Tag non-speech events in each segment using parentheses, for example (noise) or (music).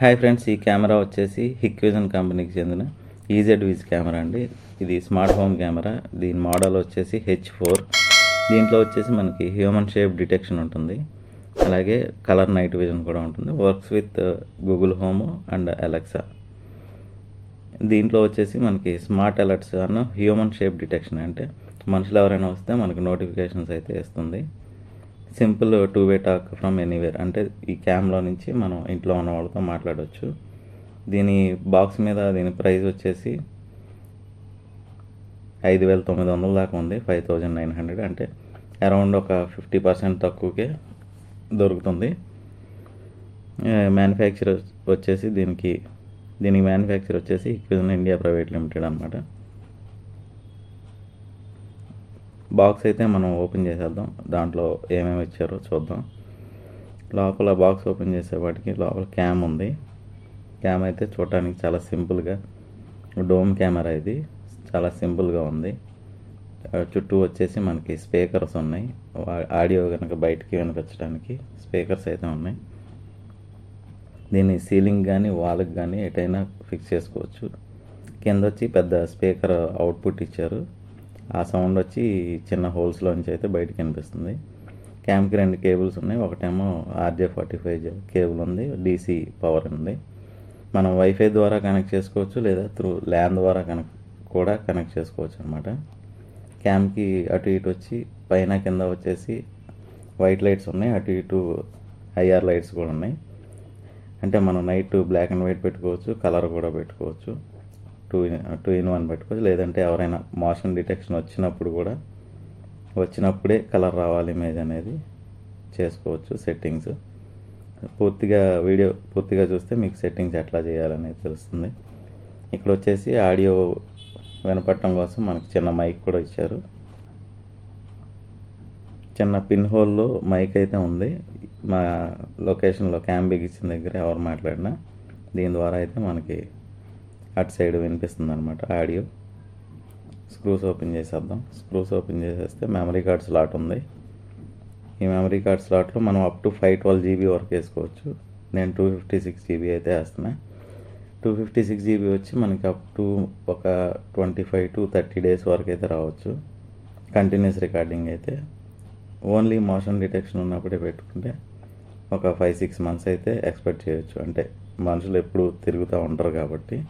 Hi friends ఈ camera వచ్చేసి Hikvision కంపెనీకి చెందిన ఈజెడ్ విజ్ కెమెరా అండి. ఇది స్మార్ట్ హోమ్ కెమెరా. దీని మోడల్ వచ్చేసి హెచ్ ఫోర్ దీంట్లో వచ్చేసి మనకి హ్యూమన్ షేప్ డిటెక్షన్ ఉంటుంది. అలాగే కలర్ నైట్ విజన్ కూడా ఉంటుంది. Works with Google Home and Alexa దీంట్లో వచ్చేసి మనకి స్మార్ట్ అలర్ట్స్ అన్న హ్యూమన్ షేప్ డిటెక్షన్ అంటే మనుషులు ఎవరైనా వస్తే మనకి నోటిఫికేషన్స్ అయితే ఇస్తుంది. Simple two way talk from anywhere. అంటే ఈ క్యామ్లో నుంచి మనం ఇంట్లో ఉన్న వాళ్ళతో మాట్లాడవచ్చు దీని బాక్స్ మీద దీని ప్రైస్ వచ్చేసి ఐదు వేల తొమ్మిది వందల దాకా ఉంది ఫైవ్ థౌజండ్ నైన్ హండ్రెడ్. అంటే అరౌండ్ ఒక ఫిఫ్టీ పర్సెంట్ తక్కువకే దొరుకుతుంది. మ్యానుఫ్యాక్చర్ వచ్చేసి దీనికి దీనికి మ్యానుఫ్యాక్చర్ వచ్చేసి ఇక్విజన్ ఇండియా ప్రైవేట్ లిమిటెడ్ అనమాట బాక్స్ అయితే మనం ఓపెన్ చేసేద్దాం. దాంట్లో ఏమేమి ఇచ్చారో చూద్దాం. లోపల బాక్స్ ఓపెన్ చేసేవాటికి లోపల క్యామ్ ఉంది. క్యామ్ అయితే చూడటానికి చాలా సింపుల్గా డోమ్ కెమెరా ఇది. చాలా సింపుల్గా ఉంది. చుట్టూ వచ్చేసి మనకి స్పీకర్స్ ఉన్నాయి. వా- ఆడియో కనుక బయటికి వినిపించడానికి స్పీకర్స్ అయితే ఉన్నాయి. దీన్ని సీలింగ్ కానీ వాల్కి కానీ ఎటైనా ఫిక్స్ చేసుకోవచ్చు. కింద వచ్చి పెద్ద స్పీకర్ అవుట్పుట్ ఇచ్చారు. ఆ సౌండ్ వచ్చి చిన్న హోల్స్లోంచి అయితే బయటికి వినిపిస్తుంది క్యామ్కి రెండు కేబుల్స్ ఉన్నాయి. ఒకటేమో ఆర్జే ఫార్టీ ఫైవ్ కేబుల్ ఉంది డీసీ పవర్ ఉంది. మనం వైఫై ద్వారా కనెక్ట్ చేసుకోవచ్చు లేదా త్రూ ల్యాన్ ద్వారా కనెక్ట్ కూడా కనెక్ట్ చేసుకోవచ్చు అనమాట క్యామ్కి అటు ఇటు వచ్చి పైన కింద వచ్చేసి వైట్ లైట్స్ ఉన్నాయి. అటు ఇటు ఐఆర్ లైట్స్ కూడా ఉన్నాయి. అంటే మనం నైట్ బ్లాక్ అండ్ వైట్ పెట్టుకోవచ్చు కలర్ కూడా పెట్టుకోవచ్చు. Two in two in one పెట్టుకోవచ్చు. లేదంటే ఎవరైనా మోషన్ డిటెక్షన్ వచ్చినప్పుడు కూడా వచ్చినప్పుడే కలర్ రావాలి ఇమేజ్ అనేది చేసుకోవచ్చు సెట్టింగ్స్ పూర్తిగా వీడియో పూర్తిగా చూస్తే మీకు సెట్టింగ్స్ ఎట్లా చేయాలనేది తెలుస్తుంది. ఇక్కడ వచ్చేసి ఆడియో వినపడటం కోసం మనకి చిన్న మైక్ కూడా ఇచ్చారు. చిన్న పిన్ హోల్లో మైక్ అయితే ఉంది. మా లొకేషన్లో క్యాంప్ బిగించిన దగ్గర ఎవరు మాట్లాడినా దీని ద్వారా అయితే మనకి అటు సైడ్ వినిపిస్తుంది అనమాట ఆడియో. స్క్రూస్ ఓపెన్ చేసేద్దాం. స్క్రూస్ ఓపెన్ చేసేస్తే మెమరీ కార్డ్ స్లాట్ ఉంది. ఈ మెమరీ కార్డ్ స్లాట్లో మనం up to five twelve GB వరకు వేసుకోవచ్చు. నేను టూ ఫిఫ్టీ సిక్స్ జీబీ అయితే వేస్తున్నా. టూ ఫిఫ్టీ సిక్స్ జీబీ వచ్చి మనకి అప్ టు ఒక twenty five to thirty days వరకు అయితే రావచ్చు. కంటిన్యూస్ రికార్డింగ్ అయితే. ఓన్లీ మోషన్ డిటెక్షన్ ఉన్నప్పుడే పెట్టుకుంటే ఒక ఫైవ్ సిక్స్ మంత్స్ అయితే ఎక్స్పెక్ట్ చేయొచ్చు. అంటే మనుషులు ఎప్పుడు తిరుగుతూ ఉంటారు కాబట్టి.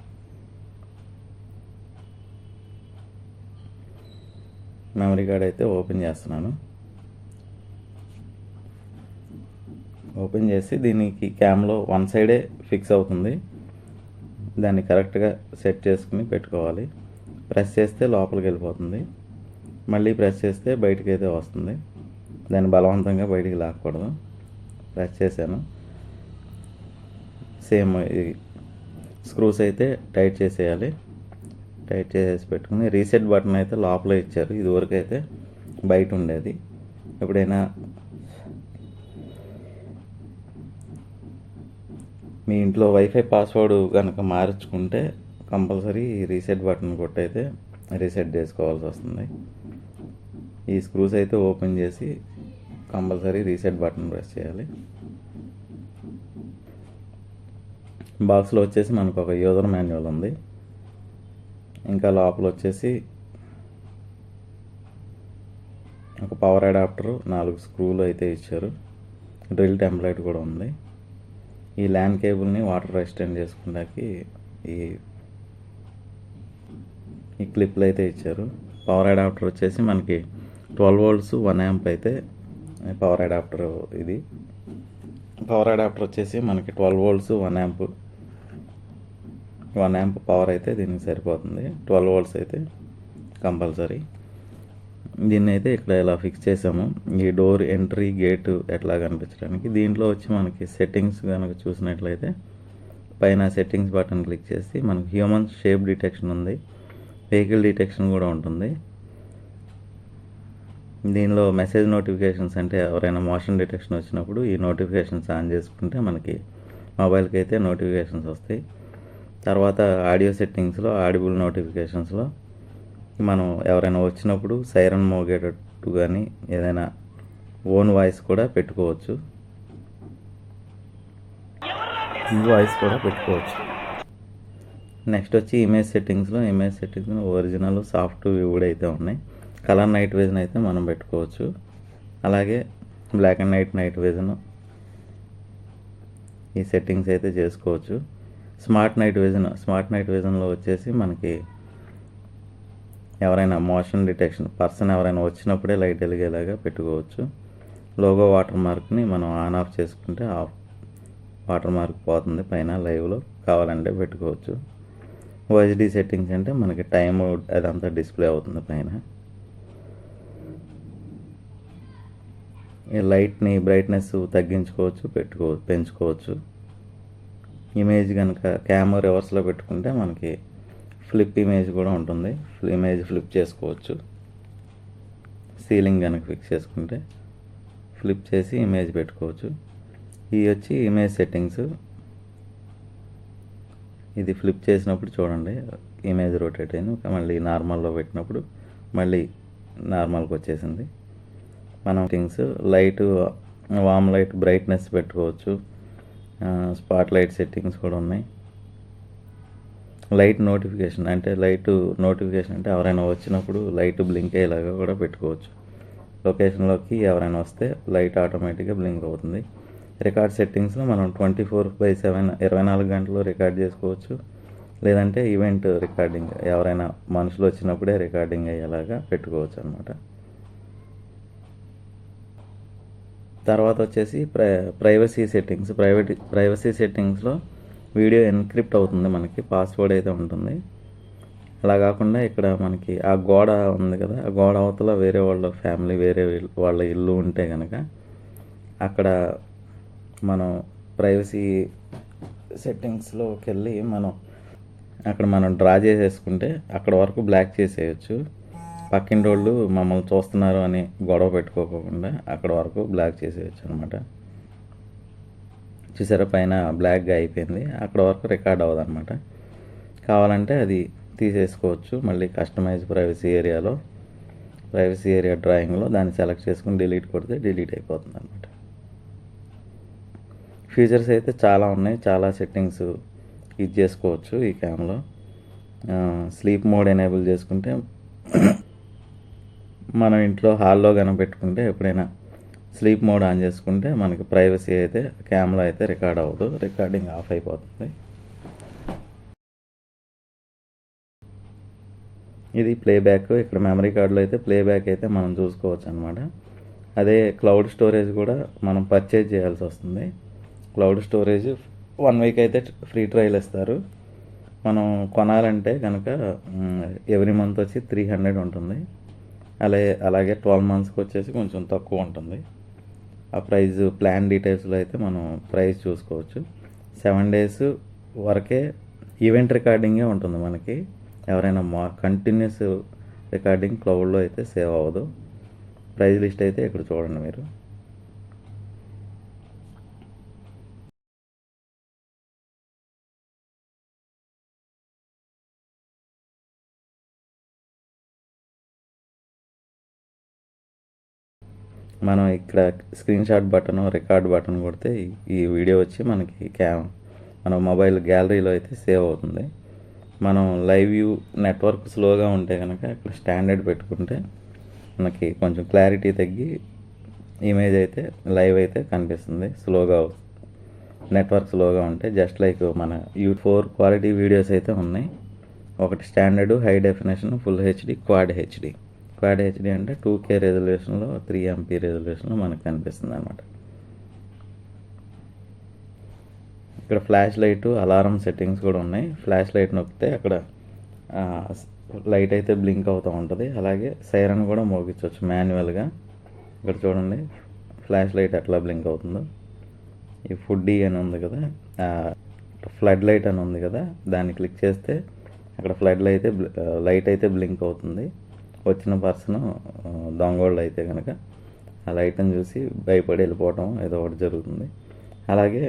మెమరీ కార్డ్ అయితే ఓపెన్ చేస్తున్నాను. ఓపెన్ చేసి దీనికి క్యామ్లో వన్ సైడే ఫిక్స్ అవుతుంది. దాన్ని కరెక్ట్గా సెట్ చేసుకుని పెట్టుకోవాలి. ప్రెస్ చేస్తే లోపలికి వెళ్ళిపోతుంది. మళ్ళీ ప్రెస్ చేస్తే బయటికి అయితే వస్తుంది. దాన్ని బలవంతంగా బయటికి లాక్కూడదు. ప్రెస్ చేశాను. సేమ్ స్క్రూస్ అయితే టైట్ చేసేయాలి. టైట్ చేసేసి పెట్టుకుని రీసెట్ బటన్ అయితే లోపల ఇచ్చారు. ఇదివరకు అయితే బయట ఉండేది. ఎప్పుడైనా మీ ఇంట్లో వైఫై పాస్వర్డ్ కనుక మార్చుకుంటే కంపల్సరీ రీసెట్ బటన్ కొట్టయితే రీసెట్ చేసుకోవాల్సి వస్తుంది. ఈ స్క్రూస్ అయితే ఓపెన్ చేసి కంపల్సరీ రీసెట్ బటన్ ప్రెస్ చేయాలి. బాక్స్లో వచ్చేసి మనకు ఒక యూజర్ మాన్యువల్ ఉంది. ఇంకా లోపల వచ్చేసి ఒక పవర్ అడాప్టర్ నాలుగు స్క్రూలు అయితే ఇచ్చారు. డ్రిల్ టెంప్లెట్ కూడా ఉంది. ఈ ల్యాన్ కేబుల్ని వాటర్ రెసిస్టెంట్ చేసుకున్నాకి ఈ ఈ క్లిప్లు అయితే ఇచ్చారు. పవర్ అడాప్టర్ వచ్చేసి మనకి ట్వెల్వ్ వోల్ట్స్ వన్ యాంప్ అయితే పవర్ అడాప్టర్ ఇది. పవర్ అడాప్టర్ వచ్చేసి మనకి twelve volts one amp one amp power అయితే దీనికి సరిపోతుంది. ట్వెల్వ్ వోల్ట్స్ అయితే కంపల్సరీ. దీన్ని అయితే ఇక్కడ ఇలా ఫిక్స్ చేసాము. ఈ డోర్ ఎంట్రీ గేటు ఎట్లా కనిపించడానికి దీంట్లో వచ్చి మనకి సెట్టింగ్స్ కనుక చూసినట్లయితే పైన సెట్టింగ్స్ బటన్ క్లిక్ చేసి మనకి హ్యూమన్ షేప్ డిటెక్షన్ ఉంది. వెహికల్ డిటెక్షన్ కూడా ఉంటుంది. దీనిలో మెసేజ్ నోటిఫికేషన్స్ అంటే ఎవరైనా మోషన్ డిటెక్షన్ వచ్చినప్పుడు ఈ నోటిఫికేషన్స్ ఆన్ చేసుకుంటే మనకి మొబైల్కి అయితే నోటిఫికేషన్స్ వస్తాయి. తర్వాత ఆడియో సెట్టింగ్స్లో ఆడిబుల్ నోటిఫికేషన్స్లో మనం ఎవరైనా వచ్చినప్పుడు సైరన్ మోగేటట్టు కానీ ఏదైనా ఓన్ వాయిస్ కూడా పెట్టుకోవచ్చు. వాయిస్ కూడా పెట్టుకోవచ్చు. నెక్స్ట్ వచ్చి ఇమేజ్ సెట్టింగ్స్లో ఇమేజ్ సెట్టింగ్స్లో ఒరిజినల్ సాఫ్ట్ కూడా అయితే ఉన్నాయి. కలర్ నైట్ విజన్ అయితే మనం పెట్టుకోవచ్చు. అలాగే black and white night vision ఈ సెట్టింగ్స్ అయితే చేసుకోవచ్చు. Smart night vision smart night విజన్లో వచ్చేసి మనకి ఎవరైనా మోషన్ డిటెక్షన్ పర్సన్ ఎవరైనా వచ్చినప్పుడే లైట్ వెలిగేలాగా పెట్టుకోవచ్చు. లోగో వాటర్ మార్క్ని మనం ఆన్ ఆఫ్ చేసుకుంటే ఆఫ్ వాటర్ మార్క్ పోతుంది. పైన లైవ్లో కావాలంటే పెట్టుకోవచ్చు. ఓహెచ్డి సెట్టింగ్స్ అంటే మనకి టైం అదంతా డిస్ప్లే అవుతుంది పైన. ఈ లైట్ని బ్రైట్నెస్ తగ్గించుకోవచ్చు పెట్టుకో పెంచుకోవచ్చు. ఇమేజ్ కనుక కెమెరా రివర్స్లో పెట్టుకుంటే మనకి ఫ్లిప్ ఇమేజ్ కూడా ఉంటుంది. ఇమేజ్ ఫ్లిప్ చేసుకోవచ్చు. సీలింగ్ కనుక ఫిక్స్ చేసుకుంటే ఫ్లిప్ చేసి ఇమేజ్ పెట్టుకోవచ్చు. ఇవి వచ్చి ఇమేజ్ సెట్టింగ్స్ ఇది ఫ్లిప్ చేసినప్పుడు చూడండి ఇమేజ్ రొటేట్ అయింది. మళ్ళీ నార్మల్లో పెట్టినప్పుడు మళ్ళీ నార్మల్కి వచ్చేసింది. మనం things light warm light brightness పెట్టుకోవచ్చు. స్పాట్ లైట్ సెట్టింగ్స్ కూడా ఉన్నాయి. లైట్ నోటిఫికేషన్ అంటే లైట్ నోటిఫికేషన్ అంటే ఎవరైనా వచ్చినప్పుడు లైట్ బ్లింక్ అయ్యేలాగా కూడా పెట్టుకోవచ్చు. లొకేషన్లోకి ఎవరైనా వస్తే లైట్ ఆటోమేటిక్గా బ్లింక్ అవుతుంది. రికార్డ్ సెట్టింగ్స్లో మనం ట్వంటీ ఫోర్ బై సెవెన్ ఇరవై నాలుగు గంటలు రికార్డ్ చేసుకోవచ్చు. లేదంటే ఈవెంట్ రికార్డింగ్ ఎవరైనా మనుషులు వచ్చినప్పుడే రికార్డింగ్ అయ్యేలాగా పెట్టుకోవచ్చు అనమాట తర్వాత వచ్చేసి pri privacy settings private privacy సెట్టింగ్స్లో video encrypt అవుతుంది మనకి పాస్వర్డ్ అయితే ఉంటుంది. అలా కాకుండా ఇక్కడ మనకి ఆ గోడ ఉంది కదా ఆ గోడ అవతల వేరే వాళ్ళ ఫ్యామిలీ వేరే వాళ్ళ ఇల్లు ఉంటే కనుక అక్కడ మనం ప్రైవసీ సెట్టింగ్స్లోకి వెళ్ళి మనం అక్కడ మనం డ్రా చేసేసుకుంటే అక్కడ వరకు బ్లాక్ చేసేయచ్చు. పక్కింటి వాళ్ళు మమ్మల్ని చూస్తున్నారు అని గొడవ పెట్టుకోకుండా అక్కడ వరకు బ్లాక్ చేసేయచ్చు అనమాట చూసారా పైన బ్లాక్గా అయిపోయింది. అక్కడ వరకు రికార్డ్ అవ్వదు అనమాట కావాలంటే అది తీసేసుకోవచ్చు. మళ్ళీ కస్టమైజ్ ప్రైవసీ ఏరియాలో ప్రైవసీ ఏరియా డ్రాయింగ్లో దాన్ని సెలెక్ట్ చేసుకుని డిలీట్ కొడితే డిలీట్ అయిపోతుంది అనమాట ఫీచర్స్ అయితే చాలా ఉన్నాయి. చాలా సెట్టింగ్స్ ఇది చేసుకోవచ్చు ఈ క్యామ్లో. స్లీప్ మోడ్ ఎనేబుల్ చేసుకుంటే మనం ఇంట్లో హాల్లో కనుక ఎప్పుడైనా స్లీప్ మోడ్ ఆన్ చేసుకుంటే మనకి ప్రైవసీ అయితే కెమెరా అయితే రికార్డ్ అవ్వదు. రికార్డింగ్ ఆఫ్ అయిపోతుంది. ఇది ప్లేబ్యాక్. ఇక్కడ మెమరీ కార్డులో అయితే ప్లేబ్యాక్ అయితే మనం చూసుకోవచ్చు అనమాట అదే క్లౌడ్ స్టోరేజ్ కూడా మనం పర్చేజ్ చేయాల్సి వస్తుంది. క్లౌడ్ స్టోరేజ్ వన్ వీక్ అయితే ఫ్రీ ట్రయల్ ఇస్తారు. మనం కొనాలంటే కనుక ఎవ్రీ మంత్ వచ్చి త్రీ హండ్రెడ్ ఉంటుంది. అలాగే అలాగే ట్వెల్వ్ మంత్స్కి వచ్చేసి కొంచెం తక్కువ ఉంటుంది. ఆ ప్రైస్ ప్లాన్ డీటెయిల్స్లో అయితే మనం ప్రైస్ చూసుకోవచ్చు. సెవెన్ డేస్ వరకే ఈవెంట్ రికార్డింగే ఉంటుంది మనకి. ఎవరైనా మా కంటిన్యూస్ రికార్డింగ్ క్లౌడ్లో అయితే సేవ్ అవ్వదు. ప్రైజ్ లిస్ట్ అయితే ఇక్కడ చూడండి మీరు. మనం ఇక్కడ screen shot button record button కొడితే ఈ- వీడియో వచ్చి మనకి క్యామ్ మన మొబైల్ గ్యాలరీలో అయితే సేవ్ అవుతుంది. మనం లైవ్ వ్యూ నెట్వర్క్ స్లోగా ఉంటే కనుక ఇక్కడ స్టాండర్డ్ పెట్టుకుంటే మనకి కొంచెం క్లారిటీ తగ్గి ఇమేజ్ అయితే లైవ్ అయితే కనిపిస్తుంది స్లోగా నెట్వర్క్ స్లోగా ఉంటే జస్ట్ లైక్ మన యూ ఫోర్ క్వాలిటీ వీడియోస్ అయితే ఉన్నాయి. ఒకటి standard high definition full HD quad HD quad HD అంటే టూ కే రెజల్యూషన్లో త్రీ ఎంపీ రెజల్యూషన్లో మనకు కనిపిస్తుంది అనమాట ఇక్కడ ఫ్లాష్ లైట్ అలారం సెట్టింగ్స్ కూడా ఉన్నాయి. ఫ్లాష్ లైట్ నొక్కితే అక్కడ లైట్ అయితే బ్లింక్ అవుతూ ఉంటుంది. అలాగే సైరన్ కూడా మోగించవచ్చు మాన్యువల్గా ఇక్కడ చూడండి ఫ్లాష్ లైట్ ఎట్లా బ్లింక్ అవుతుందో. ఈ ఫుడ్డీ అని ఉంది కదా ఫ్లడ్ లైట్ అని ఉంది కదా దాన్ని క్లిక్ చేస్తే అక్కడ ఫ్లడ్ లైట్ అయితే లైట్ అయితే బ్లింక్ అవుతుంది. వచ్చిన పర్సన్ దొంగోళ్ళు అయితే కనుక ఆ లైట్ని చూసి భయపడి వెళ్ళిపోవటం ఏదో ఒకటి జరుగుతుంది. అలాగే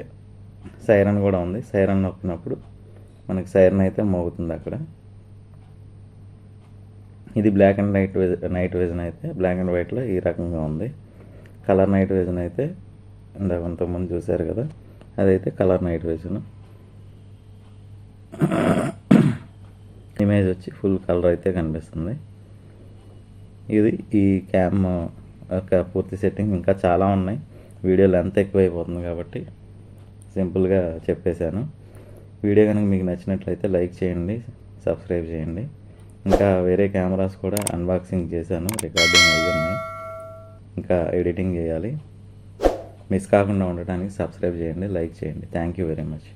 సైరన్ కూడా ఉంది. సైరన్ నొక్కినప్పుడు మనకి సైరన్ అయితే మోగుతుంది అక్కడ. ఇది black and white night vision అయితే బ్లాక్ అండ్ వైట్లో ఈ రకంగా ఉంది. కలర్ నైట్ విజన్ అయితే ఇందాక కొంతమంది చూశారు కదా అదైతే కలర్ నైట్ విజన్. (coughs) ఇమేజ్ వచ్చి ఫుల్ కలర్ అయితే కనిపిస్తుంది. ఇది ఈ క్యామ్ యొక్క పూర్తి సెట్టింగ్ ఇంకా చాలా ఉన్నాయి. వీడియో లెంత్ ఎక్కువైపోతుంది కాబట్టి సింపుల్గా చెప్పేశాను. వీడియో కనుక మీకు నచ్చినట్లయితే లైక్ చేయండి సబ్స్క్రైబ్ చేయండి. ఇంకా వేరే కెమెరాస్ కూడా అన్బాక్సింగ్ చేశాను రికార్డింగ్ అయ్యి ఉన్నాయి. ఇంకా ఎడిటింగ్ చేయాలి. మిస్ కాకుండా ఉండటానికి సబ్స్క్రైబ్ చేయండి లైక్ చేయండి. Thank you very much